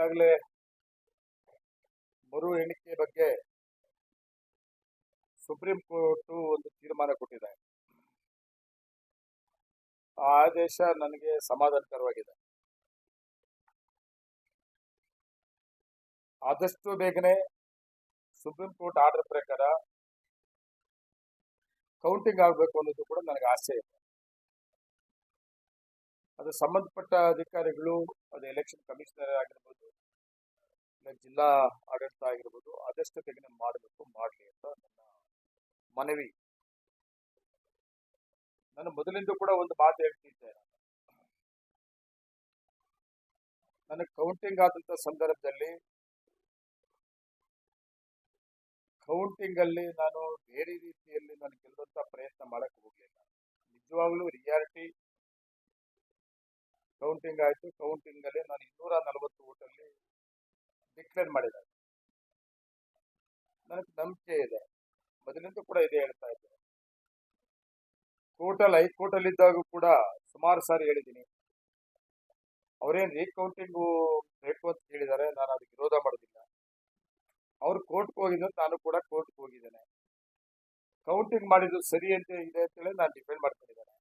ಈಗಾಗಲೇ ಮರು ಎಣಿಕೆ ಬಗ್ಗೆ ಸುಪ್ರೀಂ ಕೋರ್ಟು ಒಂದು ತೀರ್ಮಾನ ಕೊಟ್ಟಿದೆ. ಆ ಆದೇಶ ನನಗೆ ಸಮಾಧಾನಕರವಾಗಿದೆ. ಆದಷ್ಟು ಬೇಗನೆ ಸುಪ್ರೀಂ ಕೋರ್ಟ್ ಆರ್ಡರ್ ಪ್ರಕಾರ ಕೌಂಟಿಂಗ್ ಆಗಬೇಕು ಅನ್ನೋದು ಕೂಡ ನನಗೆ ಆಸೆ ಇದೆ. ಅದು ಸಂಬಂಧಪಟ್ಟ ಅಧಿಕಾರಿಗಳು, ಅದು ಎಲೆಕ್ಷನ್ ಕಮಿಷನರ್ ಆಗಿರ್ಬೋದು ಜಿಲ್ಲಾ ಆಡಳಿತ ಆಗಿರ್ಬೋದು, ಆದಷ್ಟು ತೆಗೆನ ಮಾಡಬೇಕು, ಮಾಡಲಿ ಅಂತ ನನ್ನ ಮನವಿ. ನಾನು ಮೊದಲಿಂದ ಕೂಡ ಒಂದು ಮಾತು ಹೇಳ್ತಿದ್ದೆ. ನನಗೆ ಕೌಂಟಿಂಗ್ ಆದಂತ ಸಂದರ್ಭದಲ್ಲಿ ಕೌಂಟಿಂಗ್ ಅಲ್ಲಿ ನಾನು ಬೇರೆ ರೀತಿಯಲ್ಲಿ ನಾನು ಗೆಲ್ಲುವಂತ ಪ್ರಯತ್ನ ಮಾಡಕ್ ಹೋಗ್ಲಿಲ್ಲ. ನಿಜವಾಗ್ಲೂ ರಿಯಾಲಿಟಿ ಕೌಂಟಿಂಗ್ ಆಯ್ತು. ಕೌಂಟಿಂಗ್ ಅಲ್ಲಿ ನಾನು ಇನ್ನೂರ ನಲವತ್ತು ಓಟಲ್ಲಿ ಡಿಕ್ಲೇರ್ ಮಾಡಿದ್ದಾರೆ ನನಗೆ ನಂಬಿಕೆ ಇದೆ. ಮೊದಲಿಂದ ಕೂಡ ಇದೆ ಹೇಳ್ತಾ ಇದ್ದೆ ಟೋಟಲ್ ಹೈಕೋರ್ಟ್ ಅಲ್ಲಿ ಇದ್ದಾಗ ಕೂಡ ಸುಮಾರು ಸಾರಿ ಹೇಳಿದ್ದೀನಿ. ಅವ್ರೇನ್ ರೀಕೌಂಟಿಂಗು ಬೇಕು ಅಂತ ಹೇಳಿದ್ದಾರೆ ನಾನು ಅದಕ್ಕೆ ವಿರೋಧ ಮಾಡೋದಿಲ್ಲ. ಅವ್ರು ಕೋರ್ಟ್ಗೆ ಹೋಗಿದ್ದು, ನಾನು ಕೂಡ ಕೋರ್ಟ್ಗೆ ಹೋಗಿದ್ದೇನೆ. ಕೌಂಟಿಂಗ್ ಮಾಡಿದ್ದು ಸರಿ ಅಂತ ಇದೆ ಅಂತೇಳಿ ನಾನು ಡಿಪೆಂಡ್ ಮಾಡ್ಕೊಂಡಿದ್ದೇನೆ.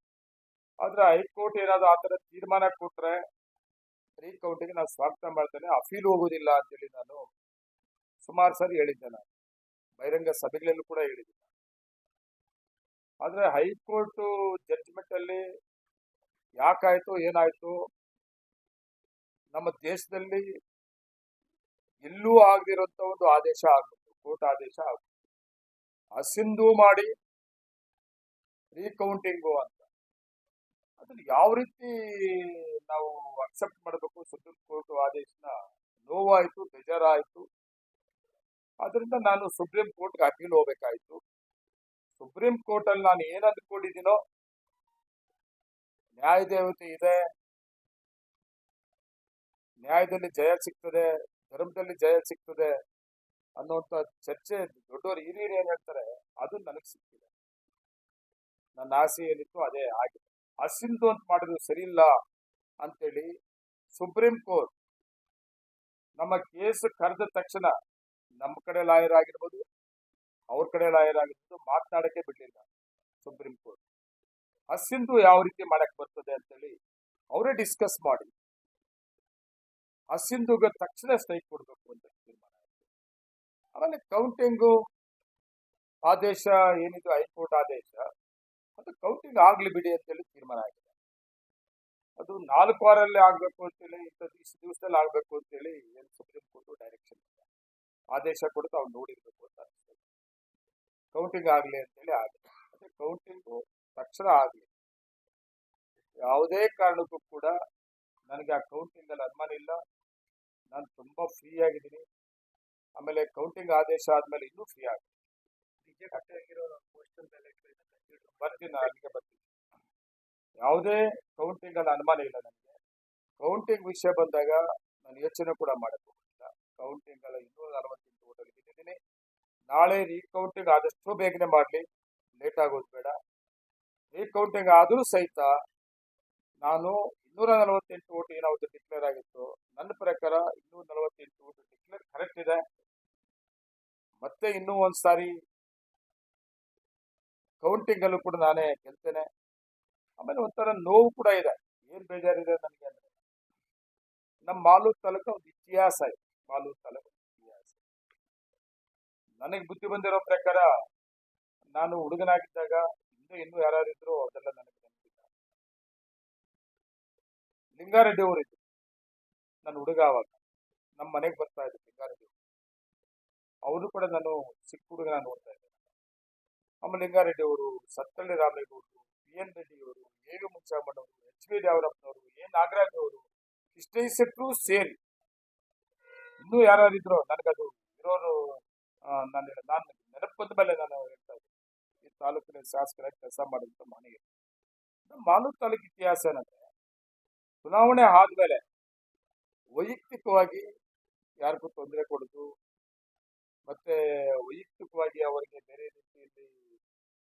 ಆದ್ರೆ ಹೈಕೋರ್ಟ್ ಏನಾದ್ರು ಆ ಥರ ತೀರ್ಮಾನ ಕೊಟ್ರೆ ರೀಕೌಂಟಿಂಗ್ ನಾನು ಸ್ವಾಗತ ಮಾಡ್ತೇನೆ. ಅಫೀಲ್ ಹೋಗೋದಿಲ್ಲ ಅಂತೇಳಿ ನಾನು ಸುಮಾರು ಸಾರಿ ಹೇಳಿದ್ದೆ ನಾನು. ಬಹಿರಂಗ ಸಭೆಗಳಲ್ಲೂ ಕೂಡ ಹೇಳಿದ್ದೆ ಆದ್ರೆ ಹೈಕೋರ್ಟ್ ಜಡ್ಜ್ಮೆಂಟ್ ಅಲ್ಲಿ ಯಾಕಾಯ್ತು ಏನಾಯ್ತು ನಮ್ಮ ದೇಶದಲ್ಲಿ ಎಲ್ಲೂ ಆಗದಿರುವಂತ ಒಂದು ಆದೇಶ ಆಗ್ಬೇಕು ಕೋರ್ಟ್ ಆದೇಶ ಆಗ್ಬೇಕು ಅಸಿಂಧು ಮಾಡಿ ರೀಕೌಂಟಿಂಗು ಅಂತ. ಅದನ್ನ ಯಾವ ರೀತಿ ನಾವು ಅಕ್ಸೆಪ್ಟ್ ಮಾಡಬೇಕು? ಸುಪ್ರೀಂ ಕೋರ್ಟ್ ಆದೇಶನ ನೋವಾಯಿತು, ಬೇಜಾರಾಯಿತು. ಅದರಿಂದ ನಾನು ಸುಪ್ರೀಂ ಕೋರ್ಟ್ಗೆ ಅಪೀಲ್ ಹೋಗ್ಬೇಕಾಯ್ತು. ಸುಪ್ರೀಂ ಕೋರ್ಟ್ ಅಲ್ಲಿ ನಾನು ಏನು ಅಂದ್ಕೊಂಡಿದ್ದೀನೋ, ನ್ಯಾಯ ದೇವತೆ ಇದೆ. ನ್ಯಾಯದಲ್ಲಿ ಜಯ ಸಿಗ್ತದೆ, ಧರ್ಮದಲ್ಲಿ ಜಯ ಸಿಗ್ತದೆ ಅನ್ನುವಂತ ಚರ್ಚೆ ದೊಡ್ಡವರು ಹಿರಿಯರು ಏನ್ ಹೇಳ್ತಾರೆ, ಅದು ನನಗೆ ಸಿಕ್ಕಿದೆ ನನ್ನ ಆಸೆ ಏನಿತ್ತು ಅದೇ ಆಗಿದೆ ಅಸಿಂಧು ಅಂತ ಮಾಡಿದ್ರು ಸರಿ ಇಲ್ಲ ಅಂತೇಳಿ ಸುಪ್ರೀಂ ಕೋರ್ಟ್ ನಮ್ಮ ಕೇಸ್ ಕರೆದ ತಕ್ಷಣ ನಮ್ಮ ಕಡೆ ಲಾಯರ್ ಆಗಿರ್ಬೋದು, ಅವ್ರ ಕಡೆ ಲಾಯರ್ ಆಗಿರ್ಬೋದು ಮಾತನಾಡಕ್ಕೆ ಬಿಡಲಿಲ್ಲ ಸುಪ್ರೀಂ ಕೋರ್ಟ್. ಅಸಿಂಧು ಯಾವ ರೀತಿ ಮಾಡಕ್ ಬರ್ತದೆ ಅಂತೇಳಿ ಅವರೇ ಡಿಸ್ಕಸ್ ಮಾಡಿ. ಹಸಿಂದುಗೆ ತಕ್ಷಣ ಸ್ಟ್ರೈಕ್ ಕೊಡಬೇಕು ಅಂತ ತೀರ್ಮಾನ ಆಯ್ತು. ಆಮೇಲೆ ಕೌಂಟಿಂಗು ಆದೇಶ ಏನಿದು, ಹೈಕೋರ್ಟ್ ಆದೇಶ ಅದು ಕೌಂಟಿಂಗ್ ಆಗ್ಲಿ ಬಿಡಿ ಅಂತೇಳಿ ತೀರ್ಮಾನ ಆಗಿದೆ. ಅದು ನಾಲ್ಕು ವಾರಲ್ಲಿ ಆಗ್ಬೇಕು ಅಂತೇಳಿ, ಇಂಥ ಇಷ್ಟು ದಿವಸದಲ್ಲಿ ಆಗ್ಬೇಕು ಅಂತೇಳಿ ಏನು ಸುಪ್ರೀಂ ಕೋರ್ಟ್ ಡೈರೆಕ್ಷನ್ ಆದೇಶ ಕೊಡ್ತು ಅವ್ನು ನೋಡಿರ್ಬೇಕು ಅಂತ ಅನಿಸ್ತದೆ ಕೌಂಟಿಂಗ್ ಆಗಲಿ ಅಂತೇಳಿ ಆಗಿದೆ. ಅದೇ ಕೌಂಟಿಂಗು ತಕ್ಷಣ ಆಗಲಿ. ಯಾವುದೇ ಕಾರಣಕ್ಕೂ ಕೂಡ ನನಗೆ ಆ ಕೌಂಟಿಂಗ್ ಅಲ್ಲಿ ಅನುಮಾನ ಇಲ್ಲ. ನಾನು ತುಂಬಾ ಫ್ರೀ ಆಗಿದ್ದೀನಿ. ಆಮೇಲೆ ಕೌಂಟಿಂಗ್ ಆದೇಶ ಆದ್ಮೇಲೆ ಇನ್ನೂ ಫ್ರೀ ಆಗಿದೆ. ಬರ್ತೀನಿ ನಾನು ಅಲ್ಲಿಗೆ ಬರ್ತೀನಿ. ಯಾವುದೇ ಕೌಂಟಿಂಗ್ ಅಲ್ಲಿ ಅನುಮಾನ ಇಲ್ಲ ನನಗೆ. ಕೌಂಟಿಂಗ್ ವಿಷಯ ಬಂದಾಗ ನಾನು ಯೋಚನೆ ಕೂಡ ಮಾಡಕ್ ಹೋಗಿಲ್ಲ ಕೌಂಟಿಂಗ್ ಅಲ್ಲ ಇನ್ನೂರ ನಲವತ್ತೆಂಟು ಓಟಲ್ಲಿ ಗೆದ್ದಿದ್ದೀನಿ ನಾಳೆ ರೀಕೌಂಟಿಂಗ್ ಆದಷ್ಟು ಬೇಗನೆ ಮಾಡಲಿ. ಲೇಟ್ ಆಗೋದು ಬೇಡ. ರೀಕೌಂಟಿಂಗ್ ಆದರೂ ಸಹಿತ ನಾನು ಇನ್ನೂರ ನಲವತ್ತೆಂಟು ಓಟ್ ಏನಾವುದು ಡಿಕ್ಲೇರ್ ಆಗಿತ್ತು, ನನ್ನ ಪ್ರಕಾರ ಇನ್ನೂರ ನಲವತ್ತೆಂಟು ಓಟು ಡಿಕ್ಲೇರ್ ಕರೆಕ್ಟ್ ಇದೆ. ಮತ್ತೆ ಇನ್ನೂ ಒಂದ್ ಸಾರಿ ಕೌಂಟಿಂಗ್ ಅಲ್ಲೂ ಕೂಡ ನಾನೇ ಗೆಲ್ತೇನೆ. ಆಮೇಲೆ ಒಂಥರ ನೋವು ಕೂಡ ಇದೆ. ಏನ್ ಬೇಜಾರಿದೆ ನನಗೆ ಅಂದ್ರೆ. ನಮ್ಮ ಮಾಲೂರು ತಾಲೂಕ ಒಂದು ಇತಿಹಾಸ ಇದೆ. ಮಾಲೂರ್ ತಾಲೂಕ ಇತಿಹಾಸ. ನನಗೆ ಬುದ್ಧಿ ಬಂದಿರೋ ಪ್ರಕಾರ ನಾನು ಹುಡುಗನಾಗಿದ್ದಾಗ ಹಿಂದೆ ಇನ್ನೂ ಯಾರಿದ್ರು ಅದೆಲ್ಲ ನನಗೆ ನೆನಪಿಲ್ಲ. ಲಿಂಗಾರೆಡ್ಡಿ ಅವರು ಇದ್ರು ನಾನು ಹುಡುಗ ಆವಾಗ. ನಮ್ಮ ಮನೆಗೆ ಬರ್ತಾ ಇದ್ರು ಲಿಂಗಾರೆಡ್ಡಿ ಅವರು ಕೂಡ ನಾನು ಚಿಕ್ಕ ಹುಡುಗನ ನೋಡ್ತಾ ಇದ್ದೆ. ಆಮೇಲೆ ಲಿಂಗಾರೆಡ್ಡಿ ಅವರು ಸತ್ತಳ್ಳಿ ರಾಮೇಗೌಡರು ಬಿ ಎನ್ ರೆಡ್ಡಿ ಅವರು ಏಳು ಮುನ್ಸಾಮಣ್ಣವರು ಎಚ್ ವಿ ದೇವರಪ್ಪನವರು ಎ ನಾಗರಾಜ್ ಅವರು ಇಷ್ಟೇ ಸೆಟ್ರು ಸೇರಿ. ಇನ್ನೂ ಯಾರ್ಯಾರಿದ್ರು ನನಗದು ಇರೋರು ನಾನು ನಾನು ನೆನಪದ ಮೇಲೆ ನಾನು ಹೇಳ್ತಾ ಇದ್ದೀನಿ ಈ ತಾಲೂಕಿನ ಶಾಸಕರಾಗಿ ಕೆಲಸ ಮಾಡಿದಂಥ ಮನೆಗೆ. ಮಾಲೂರು ತಾಲೂಕು ಇತಿಹಾಸ ಏನಂದ್ರೆ, ಚುನಾವಣೆ ಆದ್ಮೇಲೆ ವೈಯಕ್ತಿಕವಾಗಿ ಯಾರಿಗೂ ತೊಂದರೆ ಕೊಡೋದು, ಮತ್ತೆ ವೈಯಕ್ತಿಕವಾಗಿ ಅವರಿಗೆ ಬೇರೆ ರೀತಿಯಲ್ಲಿ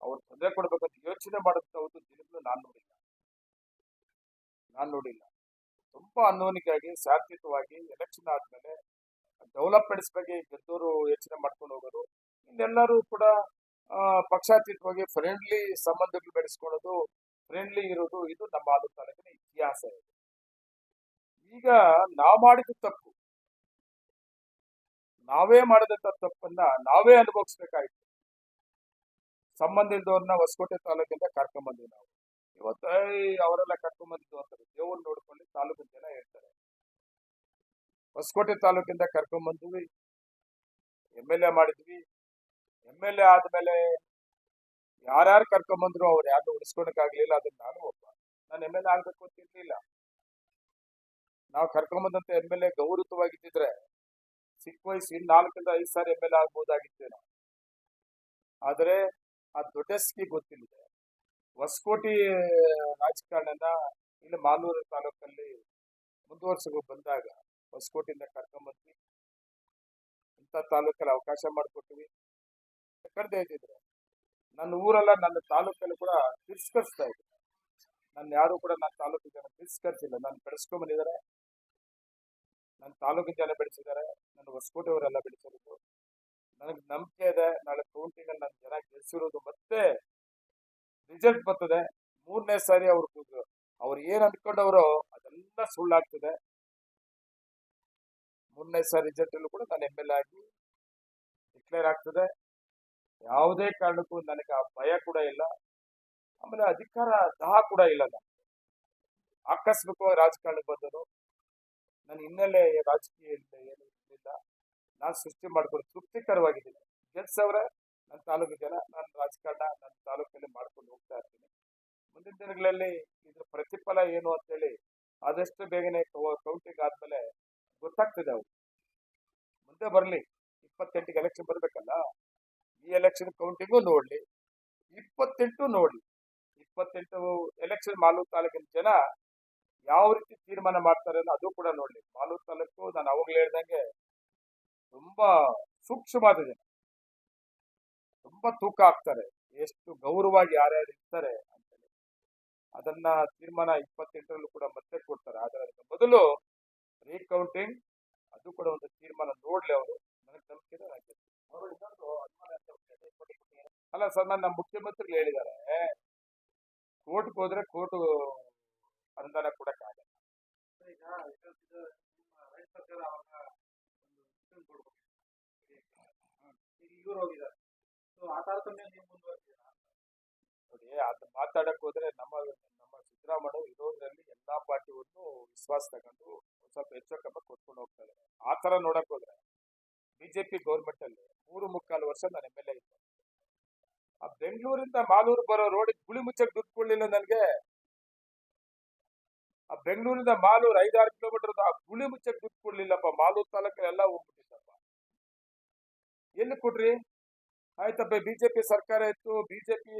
ಅವ್ರು ತೊಂದರೆ ಕೊಡ್ಬೇಕಂತ ಯೋಚನೆ ಮಾಡುವಂತ ಒಂದು ದಿನಗಳು ನಾನು ನೋಡಿಲ್ಲ. ನಾನು ನೋಡಿಲ್ಲ. ತುಂಬಾ ಅನ್ವನಿಕಾಗಿ ಶಾಂತಿಯುತವಾಗಿ ಎಲೆಕ್ಷನ್ ಆದ್ಮೇಲೆ ಡೆವಲಪ್ಮೆಂಟ್ಸ್ ಬಗ್ಗೆ ಗೆದ್ದವರು ಯೋಚನೆ ಮಾಡ್ಕೊಂಡು ಹೋಗೋದು ಇನ್ನೆಲ್ಲರೂ ಕೂಡ ಪಕ್ಷಾತೀತವಾಗಿ ಫ್ರೆಂಡ್ಲಿ ಸಂಬಂಧಗಳು ಬೆಳೆಸ್ಕೊಳ್ಳೋದು ಫ್ರೆಂಡ್ಲಿ ಇರೋದು, ಇದು ನಮ್ಮ ಆದ ತಾಲೂಕಿನ ಇತಿಹಾಸ ಇದೆ. ಈಗ ನಾವು ಮಾಡಿದ ತಪ್ಪು. ನಾವೇ ಮಾಡಿದಂತ ತಪ್ಪನ್ನ ನಾವೇ ಅನುಭವಿಸ್ಬೇಕಾಯ್ತು. ಸಂಬಂಧ ಇಲ್ದವ್ರನ್ನ ಹೊಸಕೋಟೆ ತಾಲೂಕಿಂದ ಕರ್ಕೊಂಬಂದ್ವಿ ನಾವು. ಇವತ್ತು ಅವರೆಲ್ಲ ಕರ್ಕೊಂಬಂದಿದ್ದು ಅಂತಾರೆ ದೇವ್ರನ್ನ ನೋಡ್ಕೊಂಡು ತಾಲೂಕಿನ ಜನ ಹೇಳ್ತಾರೆ. ಹೊಸಕೋಟೆ ತಾಲೂಕಿಂದ ಕರ್ಕೊಂಬಂದ್ವಿ ಎಂ ಎಲ್ ಎ ಮಾಡಿದ್ವಿ. ಎಂ ಎಲ್ ಎ ಆದ್ಮೇಲೆ ಯಾರ್ಯಾರು ಕರ್ಕೊಂಬಂದ್ರು ಅವ್ರು ಯಾರು ಉಳಿಸ್ಕೊಳಕ್ಕಾಗ್ಲಿಲ್ಲ ಅದನ್ನ ನಾನು ಒಬ್ಬ. ನಾನು ಎಂ ಎಲ್ ಎ ಆಗ್ಬೇಕು ಅಂತ ಇರ್ಲಿಲ್ಲ. ನಾವು ಕರ್ಕೊಂಬಂದಂತ ಎಂ ಎಲ್ ಎ ಗೌರವವಾಗಿದ್ದಿದ್ರೆ ಚಿಕ್ಕ ವಯಸ್ಸು ನಾಲ್ಕರಿಂದ ಐದು ಸಾರಿ ಎಂ ಎಲ್ ಎ ಆಗ್ಬೋದಾಗಿತ್ತೇನೋ. ಆದರೆ ಆ ದೊಡ್ಡಸ್ಕಿ ಗೊತ್ತಿಲ್ಲದೆ. ಹೊಸಕೋಟೆ ರಾಜಕಾರಣನ ಇಲ್ಲಿ ಮಾಲೂರು ತಾಲೂಕಲ್ಲಿ ಮುಂದುವರ್ಸಕ್ಕೆ ಬಂದಾಗ ಹೊಸಕೋಟೆಯಿಂದ ಕರ್ಕೊಂಬಂದ್ವಿ. ಇಂಥ ತಾಲೂಕಲ್ಲಿ ಅವಕಾಶ ಮಾಡಿಕೊಟ್ವಿ. ಕರೆದೇ ಇದ್ದಿದ್ರೆ ನನ್ನ ಊರೆಲ್ಲ ನನ್ನ ತಾಲೂಕಲ್ಲಿ ಕೂಡ ತಿರಸ್ಕರಿಸ್ತಾ ಇದ್ರು. ನನ್ನ ಯಾರು ಕೂಡ ನನ್ನ ತಾಲೂಕಿನ ಜನ ತಿರಸ್ಕರಿಸಿಲ್ಲ ನಾನು ಬೆಳೆಸ್ಕೊಂಬಂದಿದ್ದಾರೆ. ನನ್ನ ತಾಲೂಕಿನ ಜನ ಬೆಳೆಸಿದ್ದಾರೆ. ನನ್ನ ಹೊಸಕೋಟೆಯವರೆಲ್ಲ ಬೆಳೆಸಿರೋದು. ನನಗೆ ನಂಬಿಕೆ ಇದೆ, ನಾಳೆ ಕೌಂಟಿಂಗ್ ಅಲ್ಲಿ ನನ್ನ ಜನ ಗೆಲ್ಸಿರೋದು ಮತ್ತೆ ರಿಸಲ್ಟ್ ಬರ್ತದೆ. ಮೂರನೇ ಸಾರಿ ಅವ್ರು ಅವ್ರು ಏನ್ ಅಂದ್ಕೊಂಡವರು ಅದೆಲ್ಲ ಸುಳ್ಳಾಗ್ತದೆ. ಮೂರನೇ ಸಾರಿ ರಿಸಲ್ಟ್ ಅಲ್ಲೂ ಕೂಡ ನಾನು ಎಂ ಎಲ್ ಆಗಿ ಡಿಕ್ಲೇರ್ ಆಗ್ತದೆ. ಯಾವುದೇ ಕಾರಣಕ್ಕೂ ನನಗೆ ಆ ಭಯ ಕೂಡ ಇಲ್ಲ. ಆಮೇಲೆ ಅಧಿಕಾರ ದಾಹ ಕೂಡ ಇಲ್ಲ ನಾನು ಆಕಸ್ಮಿಕವಾಗಿ ರಾಜಕಾರಣಕ್ಕೆ ಬಂದರು ನನ್ನ ಹಿನ್ನೆಲೆ ರಾಜಕೀಯ ಏನು ಇರಲಿಲ್ಲ. ನಾನು ಸೃಷ್ಟಿ ಮಾಡ್ಕೊಂಡು ತೃಪ್ತಿಕರವಾಗಿದ್ದೀನಿ ಗೆಲ್ಸವ್ರೆ ನನ್ನ ತಾಲೂಕು ಜನ, ನನ್ನ ರಾಜಕಾರಣ ನನ್ನ ತಾಲೂಕಲ್ಲಿ ಮಾಡ್ಕೊಂಡು ಹೋಗ್ತಾ ಇರ್ತೀನಿ. ಮುಂದಿನ ದಿನಗಳಲ್ಲಿ ಇದ್ರ ಪ್ರತಿಫಲ ಏನು ಅಂತೇಳಿ ಆದಷ್ಟು ಬೇಗನೆ ಕೌಂಟಿಂಗ್ ಆದ್ಮೇಲೆ ಗೊತ್ತಾಗ್ತದೆ ಅವು ಮುಂದೆ ಬರಲಿ. ಇಪ್ಪತ್ತೆಂಟಿಗೆ ಎಲೆಕ್ಷನ್ ಬರಬೇಕಲ್ಲ? ಈ ಎಲೆಕ್ಷನ್ ಕೌಂಟಿಂಗು ನೋಡ್ಲಿ. ಇಪ್ಪತ್ತೆಂಟು ನೋಡ್ಲಿ. ಇಪ್ಪತ್ತೆಂಟು ಎಲೆಕ್ಷನ್ ಮಾಲೂರು ತಾಲೂಕಿನ ಜನ ಯಾವ ರೀತಿ ತೀರ್ಮಾನ ಮಾಡ್ತಾರೆ ಅದು ಕೂಡ ನೋಡ್ಲಿ. ಮಾಲೂರು ತಾಲೂಕು ನಾನು ಅವಾಗಲೇ ಹೇಳ್ದಂಗೆ ತುಂಬಾ ಸೂಕ್ಷ್ಮವಾದ ಜನ. ತುಂಬ ತೂಕ ಆಗ್ತಾರೆ ಎಷ್ಟು ಗೌರವವಾಗಿ ಯಾರ್ಯಾರು ಇರ್ತಾರೆ ಅಂತೇಳಿ. ಅದನ್ನ ತೀರ್ಮಾನ ಇಪ್ಪತ್ತೆಂಟರಲ್ಲೂ ಕೂಡ ಮತ್ತೆ ಕೊಡ್ತಾರೆ. ಆದರೆ ಅದಕ್ಕೆ ಮೊದಲು ರೀಕೌಂಟಿಂಗ್, ಅದು ಕೂಡ ಒಂದು ತೀರ್ಮಾನ ನೋಡ್ಲಿ ಅವರು. ನನಗೆ ನಂಬಿಕೆ ನಾನ್. ಅಲ್ಲ ಸರ್ ನನ್ನ ನಮ್ಮ ಮುಖ್ಯಮಂತ್ರಿಗಳು ಹೇಳಿದ್ದಾರೆ. ಕೋರ್ಟ್ಗೆ ಹೋದ್ರೆ ಕೋರ್ಟ್ ಅನುದಾನ ಕೊಡಕ್ಕಾಗಲ್ಲ. ಇದನ್ನ ಇವ್ರು ಹೋಗಿದ್ದಾರೆ. ಸೊ ಆ ತಾರತಮ್ಯ ನೀವು ನೋಡಿ, ಅದು ಮಾತಾಡಕ್ ಹೋದ್ರೆ ನಮ್ಮ ನಮ್ಮ ಸಿದ್ದರಾಮಯ್ಯ ಇರೋದ್ರಲ್ಲಿ ಎಲ್ಲಾ ಪಾರ್ಟಿಯನ್ನು ವಿಶ್ವಾಸ ತಗೊಂಡು ಸ್ವಲ್ಪ ಹೆಚ್ಚು ಕಮ್ಮ ಕೊಟ್ಕೊಂಡು ಹೋಗ್ತಾ ಇದ್ದಾರೆ. ಆ ತರ ನೋಡಕ್ ಹೋದ್ರೆ ಬಿಜೆಪಿ ಗೌರ್ಮೆಂಟ್ ಅಲ್ಲಿ ಮೂರು ಮುಕ್ಕಾಲು ವರ್ಷ ನಾನು ಎಂ ಎಲ್ ಎ ಇದ್ದೆ. ಆ ಬೆಂಗಳೂರಿಂದ ಮಾಲೂರು ಬರೋ ರೋಡ್ ಗುಳಿ ಮುಚ್ಚಕ್ ದುಡ್ಡು ಕೊಡ್ಲಿಲ್ಲ ನನಗೆ. ಆ ಬೆಂಗಳೂರಿಂದ ಮಾಲೂರು ಐದಾರು ಕಿಲೋಮೀಟರ್ ಆ ಗುಳಿ ಮುಚ್ಚಕ್ ದುಡ್ಡು ಕೊಡ್ಲಿಲ್ಲಪ್ಪ. ಮಾಲೂರು ತಾಲೂಕಲ್ಲಿ ಎಲ್ಲ ಹೋಗ್ಬಿಟ್ಟಿದ್ದಪ್ಪ. ಎಲ್ಲಿ ಕೊಡ್ರಿ? ಆಯ್ತಪ್ಪ, ಬಿಜೆಪಿ ಸರ್ಕಾರ ಇತ್ತು. ಬಿಜೆಪಿ,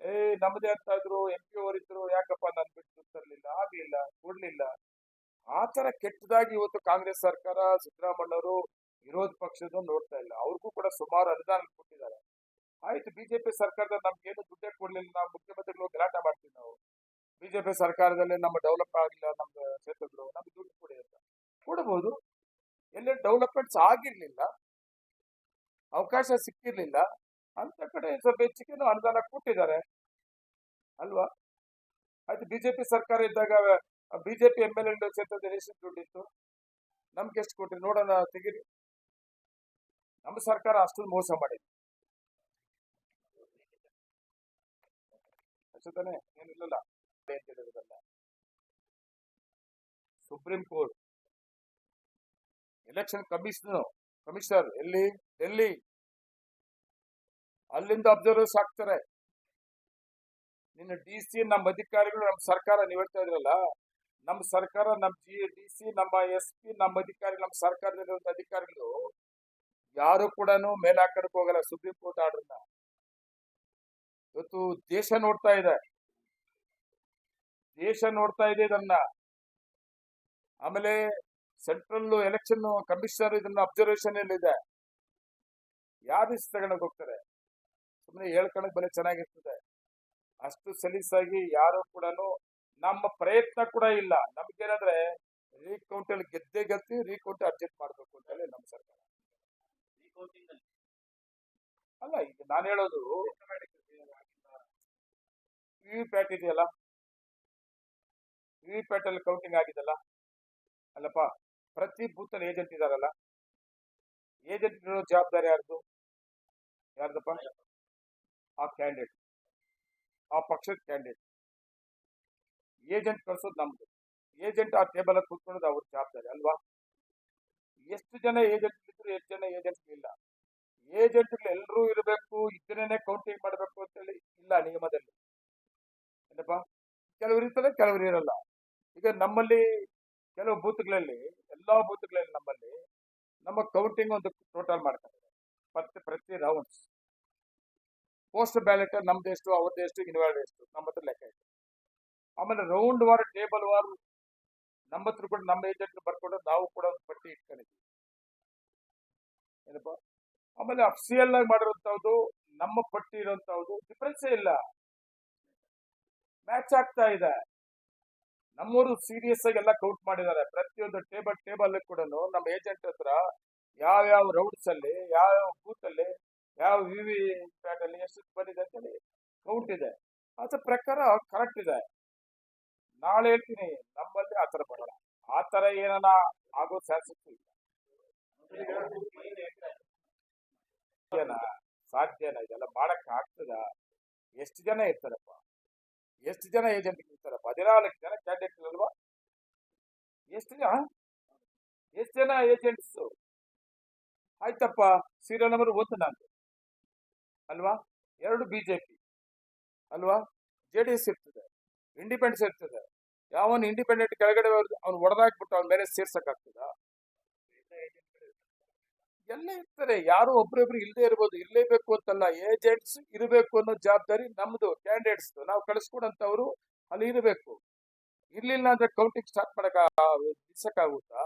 ಏ ನಮ್ಮದೇ ಅಂತ ಇದ್ರು ಎಂ ಪಿ ಅವರಿದ್ರು ಯಾಕಪ್ಪ ನಾನು ಬಿಟ್ಟು ತರಲಿಲ್ಲ? ಆಗ್ಲಿಲ್ಲ ಕೊಡ್ಲಿಲ್ಲ. ಆ ತರ ಕೆಟ್ಟದಾಗಿ ಇವತ್ತು ಕಾಂಗ್ರೆಸ್ ಸರ್ಕಾರ ಸಿದ್ದರಾಮಣ್ಣವರು ವಿರೋಧ ಪಕ್ಷದ ನೋಡ್ತಾ ಇಲ್ಲ. ಅವ್ರಿಗೂ ಕೂಡ ಸುಮಾರು ಅನುದಾನ ಕೊಟ್ಟಿದ್ದಾರೆ. ಆಯ್ತು, ಬಿಜೆಪಿ ಸರ್ಕಾರದ ನಮ್ಗೇನು ದುಡ್ಡೇ ಕೊಡ್ಲಿಲ್ಲ. ನಾವು ಮುಖ್ಯಮಂತ್ರಿಗಳು ಗಲಾಟೆ ಮಾಡ್ತೀವಿ ನಾವು. ಬಿಜೆಪಿ ಸರ್ಕಾರದಲ್ಲಿ ನಮ್ಮ ಡೆವಲಪ್ ಆಗಿಲ್ಲ ನಮ್ಮ ಕ್ಷೇತ್ರಗಳು ನಮ್ಗೆ ದುಡ್ಡು ಕೊಡಿ ಅಂತ ಕೊಡಬಹುದು ಎಲ್ಲಿ ಡೆವಲಪ್ಮೆಂಟ್ಸ್ ಆಗಿರ್ಲಿಲ್ಲ, ಅವಕಾಶ ಸಿಕ್ಕಿರ್ಲಿಲ್ಲ, ಅಂತ ಕಡೆ ಸ್ವಲ್ಪ ಹೆಚ್ಚಿಗೆ ಅನುದಾನ ಕೊಟ್ಟಿದ್ದಾರೆ. ಅಲ್ವಾ? ಆಯ್ತು, ಬಿಜೆಪಿ ಸರ್ಕಾರ ಇದ್ದಾಗ, ಬಿಜೆಪಿ ಎಂ ಎಲ್ ಎ ಕ್ಷೇತ್ರದಲ್ಲಿ ಎಷ್ಟು ದುಡ್ಡಿತ್ತು? ನಮ್ಗೆ ಎಷ್ಟು ಕೊಟ್ರಿ ನೋಡೋಣ, ತೆಗೀರಿ. ನಮ್ಮ ಸರ್ಕಾರ ಅಷ್ಟೊಂದು ಮೋಸ ಮಾಡಿದೆ. ಅಷ್ಟೇ ಏನಿಲ್ಲಲ್ಲ. ಅಂತ supreme court election commissioner commissioner ಎಲ್ಲಿ? ಡೆಲ್ಲಿ ಅಲ್ಲಿಂದ ಅಬ್ಸರ್ವರ್ಸ್ ಆಗ್ತಾರೆ. ನಿನ್ನ ಡಿ ಸಿ ನಮ್ಮ ಅಧಿಕಾರಿಗಳು ನಮ್ಮ ಸರ್ಕಾರ ನೀವು ಹೇಳ್ತಾ ಇದ್ರಲ್ಲ, ನಮ್ಮ ಸರ್ಕಾರ, ನಮ್ಮ ಜಿ ಡಿ ಸಿ ನಮ್ಮ ಎಸ್ ಪಿ ನಮ್ಮ ಅಧಿಕಾರಿ, ನಮ್ಮ ಸರ್ಕಾರದಲ್ಲಿರುವಂತ ಅಧಿಕಾರಿಗಳು ಯಾರು ಕೂಡ ಮೇಲೆ ಹಾಕಡಕ್ ಹೋಗಲ್ಲ ಸುಪ್ರೀಂ ಕೋರ್ಟ್ ಆರ್ಡರ್ನ ಇವತ್ತು ದೇಶ ನೋಡ್ತಾ ಇದೆ. ದೇಶ ನೋಡ್ತಾ ಇದೆ ಇದನ್ನ. ಆಮೇಲೆ ಸೆಂಟ್ರಲ್ ಎಲೆಕ್ಷನ್ ಕಮಿಷನರ್ ಇದನ್ನ ಅಬ್ಸರ್ವೇಷನ್ ಇದೆ ಇಷ್ಟು ತಗೊಂಡೋಗಿ ಹೋಗ್ತಾರೆ? ಸುಮ್ಮನೆ ಹೇಳ್ಕೊಳಕ್ ಬಲೆ ಚೆನ್ನಾಗಿರ್ತದೆ. ಅಷ್ಟು ಸಲೀಸಾಗಿ ಯಾರು ಕೂಡ ನಮ್ಮ ಪ್ರಯತ್ನ ಕೂಡ ಇಲ್ಲ. ನಮ್ಗೇನಂದ್ರೆ ರೀಕೌಂಟ್ ಅಲ್ಲಿ ಗೆದ್ದೆ ಗೆಲ್ತಿ ರೀಕೌಂಟ್ ಅರ್ಜೆಂಟ್ ಮಾಡ್ಬೇಕು ಅಂತ ನಮ್ಮ ಸರ್ಕಾರ. ಅಲ್ಲಿ, ಈಗ ನಾನು ಹೇಳೋದು ವಿ ಪ್ಯಾಟ್ ಇದೆಯಲ್ಲ? ವಿ ಪ್ಯಾಟ್ ಅಲ್ಲಿ ಕೌಂಟಿಂಗ್ ಆಗಿದೆಲ್ಲ ಅಲ್ಲಪ್ಪ, ಪ್ರತಿ ಬೂತ್ ಅಲ್ಲಿ ಏಜೆಂಟ್ ಇದಾರಲ್ಲ? ಏಜೆಂಟ್ ಇರೋ ಜವಾಬ್ದಾರಿ ಯಾರ್ದು? ಯಾರ್ದಪ್ಪ? ಆ ಕ್ಯಾಂಡಿಡೇಟ್ ಆ ಪಕ್ಷದ ಕ್ಯಾಂಡಿಡೇಟ್ ಏಜೆಂಟ್ ಕಳ್ಸೋದು ನಮ್ದು. ಏಜೆಂಟ್ ಆ ಟೇಬಲ್ ಅಲ್ಲಿ ಕೂತ್ಕೊಳ್ಳೋದು ಅವ್ರ ಜವಾಬ್ದಾರಿ, ಅಲ್ವಾ? ಎಷ್ಟು ಜನ ಏಜೆಂಟ್ ಇದ್ರು ಎಷ್ಟು ಜನ ಏಜೆಂಟ್ ಇಲ್ಲ? ಏಜೆಂಟ್ ಎಲ್ಲರೂ ಇರಬೇಕು, ಇದ್ರೇನೆ ಕೌಂಟಿಂಗ್ ಮಾಡಬೇಕು ಅಂತೇಳಿ ಇಲ್ಲ ನಿಯಮದಲ್ಲಿ ಏನಪ್ಪ? ಕೆಲವರು ಇರ್ತಾರೆ, ಕೆಲವರು ಇರಲ್ಲ. ಈಗ ನಮ್ಮಲ್ಲಿ ಕೆಲವು ಬೂತ್ಗಳಲ್ಲಿ, ಎಲ್ಲಾ ಬೂತ್ಗಳಲ್ಲಿ ನಮ್ಮಲ್ಲಿ ನಮ್ಮ ಕೌಂಟಿಂಗ್ ಒಂದು ಟೋಟಲ್ ಮಾಡ್ತಾರೆ. ಪ್ರತಿ ಪ್ರತಿ ರೌಂಡ್ಸ್ ಪೋಸ್ಟ್ ಬ್ಯಾಲೆಟ್ ನಮ್ದು ಎಷ್ಟು, ಅವ್ರದ್ದು ಎಷ್ಟು ಇನ್ವಾಲ್ವ್ ಎಷ್ಟು ನಮ್ಮ ಹತ್ರ ಲೆಕ್ಕ ಇದೆ. ಆಮೇಲೆ ರೌಂಡ್ ವಾರ್ ಟೇಬಲ್ ವಾರ್ ನಮ್ಮ ಹತ್ರ ಕೂಡ ನಮ್ಮ ಏಜೆಂಟ್ ಬರ್ಕೊಂಡು ನಾವು ಕೂಡ ಒಂದು ಪಟ್ಟಿ ಇಟ್ಕೊಂಡಿದ್ದೀವಿ. ಏನಪ್ಪ? ಆಮೇಲೆ ಅಫ್ಸಿಯಲ್ ಆಗಿ ಮಾಡಿರುವಂತಹದ್ದು, ನಮ್ಮ ಪಟ್ಟಿ ಇರುವಂತಹದ್ದು ಡಿಫ್ರೆನ್ಸೇ ಇಲ್ಲ. ಮ್ಯಾಚ್ ಆಗ್ತಾ ಇದೆ. ನಮ್ಮೂರು ಸೀರಿಯಸ್ ಆಗಿ ಎಲ್ಲ ಕೌಂಟ್ ಮಾಡಿದ್ದಾರೆ. ಪ್ರತಿಯೊಂದು ಟೇಬಲ್ ಟೇಬಲ್ ಕೂಡ ನಮ್ಮ ಏಜೆಂಟ್ ಹತ್ರ ಯಾವ್ಯಾವ ರೌಡ್ಸ್ ಅಲ್ಲಿ, ಯಾವ್ಯಾವ ಬೂತ್ ಅಲ್ಲಿ, ಯಾವ ವಿ ವಿ ಪ್ಯಾಟ್ ಅಲ್ಲಿ ಎಷ್ಟು ಬಂದಿದೆ ಅಂತೇಳಿ ಕೌಂಟ್ ಇದೆ. ಅದ್ರ ಪ್ರಕಾರ ಕರೆಕ್ಟ್ ಇದೆ. ನಾಳೆ ಹೇಳ್ತೀನಿ, ನಮ್ಮಲ್ಲಿ ಆ ಥರ ಬರಲ್ಲ ಆ ಥರ ಏನಾನ ಆಗೋ ಚಾನ್ಸಸ್ ಇಲ್ಲ. ಸಾಧ್ಯನಾ? ಇದೆಲ್ಲ ಮಾಡಕ್ ಆಗ್ತದ? ಎಷ್ಟು ಜನ ಇರ್ತಾರಪ್ಪ? ಎಷ್ಟು ಜನ ಏಜೆಂಟ್ ಇರ್ತಾರಪ್ಪ ಹದಿನಾಲ್ಕು ಜನ ಕ್ಯಾಂಡಿಡೇಟ್ ಅಲ್ವಾ? ಎಷ್ಟು ಜನ? ಎಷ್ಟು ಜನ ಏಜೆಂಟ್ಸ್? ಆಯ್ತಪ್ಪ, ಸೀರಿಯಲ್ ನಂಬರ್ ಒಂದು ನಾನು. ಅಲ್ವಾ? ಎರಡು ಪಿ ಅಲ್ವಾ? ಜೆ ಡಿ ಎಸ್ ಇರ್ತದೆ. ಇಂಡಿಪೆಂಡೆನ್ಸ್ ಇರ್ತದೆ. ಯಾವನು ಇಂಡಿಪೆಂಡೆಂಟ್ ಕೆಳಗಡೆ ಅವ್ನು ಹೊಡೆದಾಕ್ಬಿಟ್ಟು ಅವ್ನ ಮೇಲೆ ಸೇರ್ಸಕ್ಕಾಗ್ತದ? ಎಲ್ಲ ಇರ್ತಾರೆ, ಯಾರು ಒಬ್ರೊಬ್ರು ಇಲ್ಲದೆ ಇರ್ಬೋದು, ಇರಲೇಬೇಕು ಅಂತಲ್ಲ ಏಜೆಂಟ್ಸ್ ಇರಬೇಕು ಅನ್ನೋ ಜವಾಬ್ದಾರಿ ನಮ್ದು ಕ್ಯಾಂಡಿಡೇಟ್ಸ್ ನಾವು ಕಳಿಸ್ಕೊಡಂತವ್ರು ಅಲ್ಲಿ ಇರಬೇಕು. ಇರ್ಲಿಲ್ಲ ಅಂದ್ರೆ ಕೌಂಟಿಂಗ್ ಸ್ಟಾರ್ಟ್ ಮಾಡಕ ನಿಲ್ಸಕ್ಕಾಗುತ್ತಾ?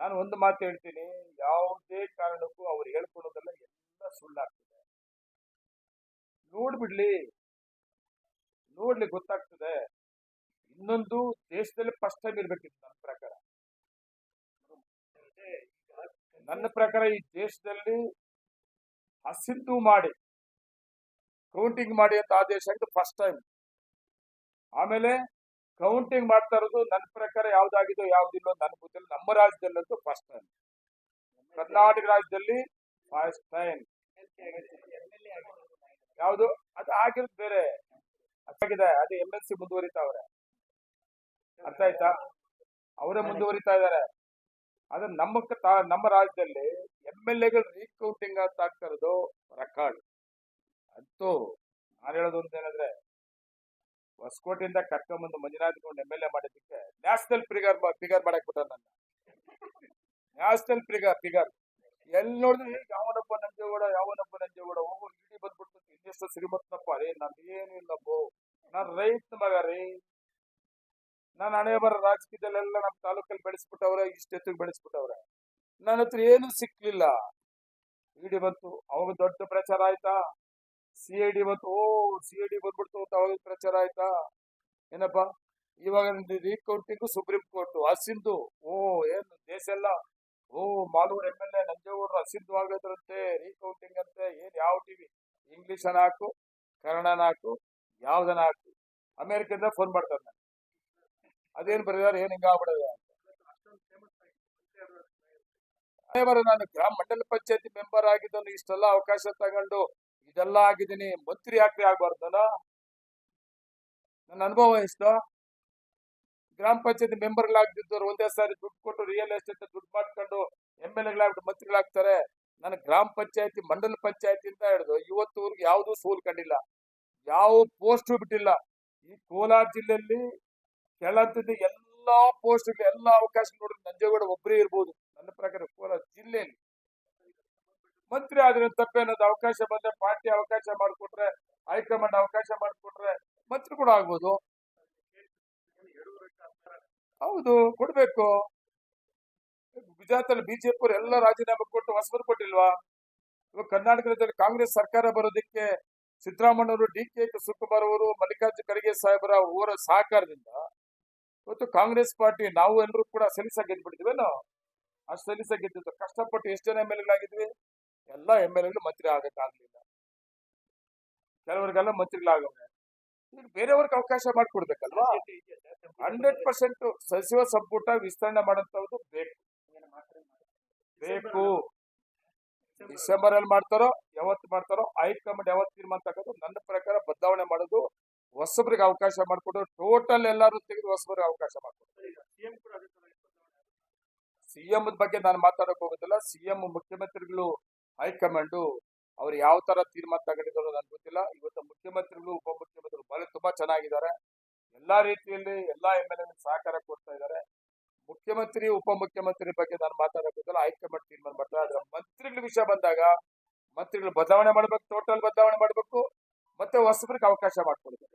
ನಾನು ಒಂದು ಮಾತು ಹೇಳ್ತೀನಿ, ಯಾವುದೇ ಕಾರಣಕ್ಕೂ ಅವ್ರು ಹೇಳ್ಕೊಡೋದೆಲ್ಲ ಎಲ್ಲ ಸುಳ್ಳಾಗ್ತದೆ. ನೋಡ್ಬಿಡ್ಲಿ. ನೋಡ್ಲಿ ಗೊತ್ತಾಗ್ತದೆ. ಇನ್ನೊಂದು ದೇಶದಲ್ಲಿ ಫಸ್ಟ್ ಟೈಮ್ ಇರ್ಬೇಕಿತ್ತು ನನ್ನ ಪ್ರಕಾರ. ನನ್ನ ಪ್ರಕಾರ ಈ ದೇಶದಲ್ಲಿ ಹಸಿದ್ದು ಮಾಡಿ ಕೌಂಟಿಂಗ್ ಮಾಡಿ ಅಂತ ಆದೇಶ ಆಯ್ತು ಫಸ್ಟ್ ಟೈಮ್ ಆಮೇಲೆ ಕೌಂಟಿಂಗ್ ಮಾಡ್ತಾ ಇರೋದು ನನ್ನ ಪ್ರಕಾರ ಯಾವ್ದಾಗಿದೋ ಯಾವ್ದಿಲ್ಲೋ ನನ್ನ ಗೊತ್ತಿಲ್ಲ ನಮ್ಮ ರಾಜ್ಯದಲ್ಲಂತೂ ಫಸ್ಟ್ ಟೈಮ್ ಕರ್ನಾಟಕ ರಾಜ್ಯದಲ್ಲಿ ಫಸ್ಟ್ ಟೈಮ್ ಯಾವುದು? ಅದು ಆಗಿರೋದು ಬೇರೆ. ಅದಾಗಿದೆ ಅದು ಎಂ ಎಲ್ ಸಿ ಮುಂದುವರಿತಾವ್ರೆ ಅರ್ಥ ಆಯ್ತಾ? ಅವರೇ ಮುಂದುವರಿತಾ ಇದ್ದಾರೆ. ಆದ್ರೆ ನಮ್ಮ ನಮ್ಮ ರಾಜ್ಯದಲ್ಲಿ ಎಂ ಎಲ್ ಎಗಳು ರೀಕೌಂಟಿಂಗ್ ಅಂತ ಆಗ್ತಾ ಇರೋದು ರೆಕಾರ್ಡ್ ಅಂತೂ ನಾನು ಹೇಳೋದು ಅಂತ ಏನಂದ್ರೆ, ಹೊಸಕೋಟೆಯಿಂದ ಕರ್ಕೊಂಬಂದು Manjunath Gowda M L A ಮಾಡಿದ್ದಕ್ಕೆ ನ್ಯಾಷನಲ್ ಫಿಗರ್ ಫಿಗರ್ ಮಾಡಕ್ ಬಿಟ್ಟ ನನ್ನ. ನ್ಯಾಷನಲ್ ಫಿಗರ್ ಫಿಗರ್ ಎಲ್ಲಿ ನೋಡಿದ್ರೆ ಯಾವನಪ್ಪ ನಂಜೇಗೌಡ ಯಾವನಪ್ಪ ನಂಜೇಗೌಡ, ಹೋಗೋ, ಇಡೀ ಬಂದ್ಬಿಟ್ಟು ಇನ್ನೆಷ್ಟು ಶ್ರೀಮಂತನಪ್ಪ ರೀ ನಂದು ಏನು ಇಲ್ಲಪ್ಪ ನಾನು ರೈತ ಮಗ ರೀ ನಾನು ಹಣೆ ಬರ ರಾಜಕೀಯದಲ್ಲೆಲ್ಲ ನಮ್ಮ ತಾಲೂಕಲ್ಲಿ ಬೆಳೆಸ್ಬಿಟ್ಟವ್ರೆ ಇಷ್ಟೆತ್ತಿಗೆ ಬೆಳೆಸ್ಬಿಟ್ಟವ್ರೆ. ನನ್ನ ಹತ್ರ ಏನು ಸಿಕ್ಲಿಲ್ಲ. ಇಡಿ ಬಂತು, ಅವಾಗ ದೊಡ್ಡ ಪ್ರಚಾರ ಆಯ್ತಾ? ಸಿ ಐ ಡಿ ಬಂತು, ಓ, ಸಿ ಐ ಡಿ ಬಂದ್ಬಿಡ್ತು ಅಂತ ಅವಾಗ ಪ್ರಚಾರ ಆಯ್ತಾ? ಏನಪ್ಪ? ಇವಾಗ ರೀಕೌಂಟಿಂಗು ಸುಪ್ರೀಂ ಕೋರ್ಟ್ ಹಸಿಂದು ಓ, ಏನು ದೇಶ ಎಲ್ಲ? ಓ, ಮಾಲೂರು ಎಂ ಎಲ್ ಎ, ನಂಜೇಗೌಡರು ಹಸಿಂದು ಆಗದ್ರಂತೆ ರೀಕೌಂಟಿಂಗ್ ಅಂತೆ, ಏನು ಯಾವ ಟಿವಿ ಇಂಗ್ಲಿಷ್ ಅನ್ನ ಹಾಕು, ಕನ್ನಡನ ಹಾಕು, ಯಾವ್ದನ್ನ ಹಾಕು? ಅಮೇರಿಕದಿಂದ ಫೋನ್ ಮಾಡ್ತಾರೆ ಅದೇನ್ ಬರೆದಾರೆ ಏನು ಹಿಂಗ ಆಗ್ಬಿಡದೆ ಅದೇ ನಾನು ಗ್ರಾಮ ಮಂಡಲ ಪಂಚಾಯತಿ ಮೆಂಬರ್ ಆಗಿದ್ದನು ಇಷ್ಟೆಲ್ಲ ಅವಕಾಶ ತಗೊಂಡು ಇದೆಲ್ಲ ಆಗಿದ್ದೀನಿ, ಮಂತ್ರಿ ಯಾಕ್ರಿ ಆಗ್ಬಾರ್ದಲ್ಲ? ನನ್ನ ಅನುಭವ ಎಷ್ಟು ಗ್ರಾಮ ಪಂಚಾಯತಿ ಮೆಂಬರ್ಗಳಾಗ್ತಿದ್ದವ್ರು ಒಂದೇ ಸಾರಿ ದುಡ್ಡು ಕೊಟ್ಟು ರಿಯಲ್ ಎಸ್ಟೇಟ್ ದುಡ್ಡು ಮಾಡ್ಕೊಂಡು ಎಂ ಎಲ್ ಎಗಳಾಗ್ಬಿಟ್ಟು ಮಂತ್ರಿಗಳಾಗ್ತಾರೆ. ನಾನು ಗ್ರಾಮ ಪಂಚಾಯತಿ, ಮಂಡಲ ಪಂಚಾಯತಿ ಅಂತ ಹಿಡಿದು ಇವತ್ತುವರೆಗೂ ಯಾವುದೂ ಸೋಲ್ ಕಂಡಿಲ್ಲ ಯಾವ ಪೋಸ್ಟ್ ಬಿಟ್ಟಿಲ್ಲ. ಈ ಕೋಲಾರ ಜಿಲ್ಲೆಯಲ್ಲಿ ಕೆಳಂತದ್ದು ಎಲ್ಲಾ ಪೋಸ್ಟ್ ಎಲ್ಲಾ ಅವಕಾಶ ನೋಡಿದ್ರೆ ನಂಜೇಗೌಡ ಒಬ್ಬರೇ ಇರ್ಬೋದು. ನನ್ನ ಪ್ರಕಾರ ಕೋಲಾರ ಜಿಲ್ಲೆಯಲ್ಲಿ. ಮಂತ್ರಿ ಆದ್ರೆ ತಪ್ಪೇನದು ಅವಕಾಶ ಬಂದ್ರೆ, ಪಾರ್ಟಿ ಅವಕಾಶ ಮಾಡಿಕೊಟ್ರೆ, ಹೈಕಮಾಂಡ್ ಅವಕಾಶ ಮಾಡಿಕೊಟ್ರೆ ಮಂತ್ರಿ ಕೂಡ ಆಗ್ಬೋದು. ಹೌದು, ಕೊಡ್ಬೇಕು. ಗುಜರಾತ್ ಅಲ್ಲಿ ಬಿಜೆಪಿ ಎಲ್ಲ ರಾಜೀನಾಮೆ ಕೊಟ್ಟು ಹೊಸಬರು ಕೊಟ್ಟಿಲ್ವಾ? ಇವಾಗ ಕರ್ನಾಟಕದಲ್ಲಿ ಕಾಂಗ್ರೆಸ್ ಸರ್ಕಾರ ಬರೋದಕ್ಕೆ ಸಿದ್ದರಾಮಣ್ಣವರು ಡಿ ಕೆ ಶಿವಕುಮಾರ್ ಅವರು, ಮಲ್ಲಿಕಾರ್ಜುನ ಖರ್ಗೆ ಸಾಹೇಬರ ಊರ ಸಹಕಾರದಿಂದ ಇವತ್ತು ಕಾಂಗ್ರೆಸ್ ಪಾರ್ಟಿ ನಾವು ಎಲ್ಲರೂ ಕೂಡ ಸಲೀಸ ಗೆದ್ಬಿಟ್ಟಿದ್ವೇನೋ ಅಷ್ಟು ಸಲೀಸ ಗೆದ್ದಿದ್ದು. ಕಷ್ಟಪಟ್ಟು ಎಷ್ಟು ಜನ ಎಂ ಎಲ್ ಎಗಳಾಗಿದ್ವಿ? ಎಲ್ಲ ಎಂ ಎಲ್ ಎಗಳು ಮಂತ್ರಿ ಆಗಕ್ಕಾಗ್ಲಿಲ್ಲ ಕೆಲವರಿಗೆಲ್ಲ ಮಂತ್ರಿಗಳಾಗವೆ ಈಗ ಬೇರೆಯವ್ರಿಗೆ ಅವಕಾಶ ಮಾಡಿಕೊಡ್ಬೇಕಲ್ವಾ? ಹಂಡ್ರೆಡ್ ಪರ್ಸೆಂಟ್ ಸಚಿವ ಸಂಪುಟ ವಿಸ್ತರಣೆ ಮಾಡೋಂಥದ್ದು ಬೇಕು. ಬೇಕು. ಡಿಸೆಂಬರ್ ಅಲ್ಲಿ ಮಾಡ್ತಾರೋ, ಯಾವತ್ತು ಮಾಡ್ತಾರೋ, ಹೈಕಮಾಂಡ್ ಯಾವತ್ತು ತೀರ್ಮಾನ ತಗೋದು, ನನ್ನ ಪ್ರಕಾರ ಬದಲಾವಣೆ ಮಾಡೋದು ಹೊಸಬ್ರಿಗೆ ಅವಕಾಶ ಮಾಡಿಕೊಡು. ಟೋಟಲ್ ಎಲ್ಲರೂ ತೆಗೆದು ಹೊಸಬ್ರಿಗೆ ಅವಕಾಶ ಮಾಡಿಕೊಡ್ತಾರೆ ಸಿಎಂ ಬಗ್ಗೆ ನಾನು ಮಾತಾಡಕ್ ಹೋಗೋದಿಲ್ಲ. ಸಿಎಂ ಮುಖ್ಯಮಂತ್ರಿಗಳು ಹೈಕಮಾಂಡು ಅವ್ರು ಯಾವ ತರ ತೀರ್ಮಾನ ತಗೊಂಡಿದ್ದಾರೋ ನನ್ಗೆ ಗೊತ್ತಿಲ್ಲ. ಇವತ್ತು ಮುಖ್ಯಮಂತ್ರಿಗಳು ಉಪಮುಖ್ಯಮಂತ್ರಿಗಳು ಬಹಳ ತುಂಬಾ ಚೆನ್ನಾಗಿದ್ದಾರೆ. ಎಲ್ಲಾ ರೀತಿಯಲ್ಲಿ ಎಲ್ಲಾ ಎಂ ಎಲ್ ಸಹಕಾರ ಕೊಡ್ತಾ ಇದ್ದಾರೆ. ಮುಖ್ಯಮಂತ್ರಿ ಉಪಮುಖ್ಯಮಂತ್ರಿ ಬಗ್ಗೆ ನಾನು ಮಾತಾಡಕ್ ಹೋಗೋದಿಲ್ಲ. ಹೈಕಮಾಂಡ್ ತೀರ್ಮಾನ ಮಾಡ್ತಾರೆ. ಆದ್ರೆ ಮಂತ್ರಿಗಳ ವಿಷಯ ಬಂದಾಗ ಮಂತ್ರಿಗಳು ಬದಲಾವಣೆ ಮಾಡ್ಬೇಕು ಟೋಟಲ್ ಬದಲಾವಣೆ ಮಾಡ್ಬೇಕು. ಮತ್ತೆ ಹೊಸಬ್ರಿಗೆ ಅವಕಾಶ ಮಾಡಿಕೊಡ್ಬೇಕು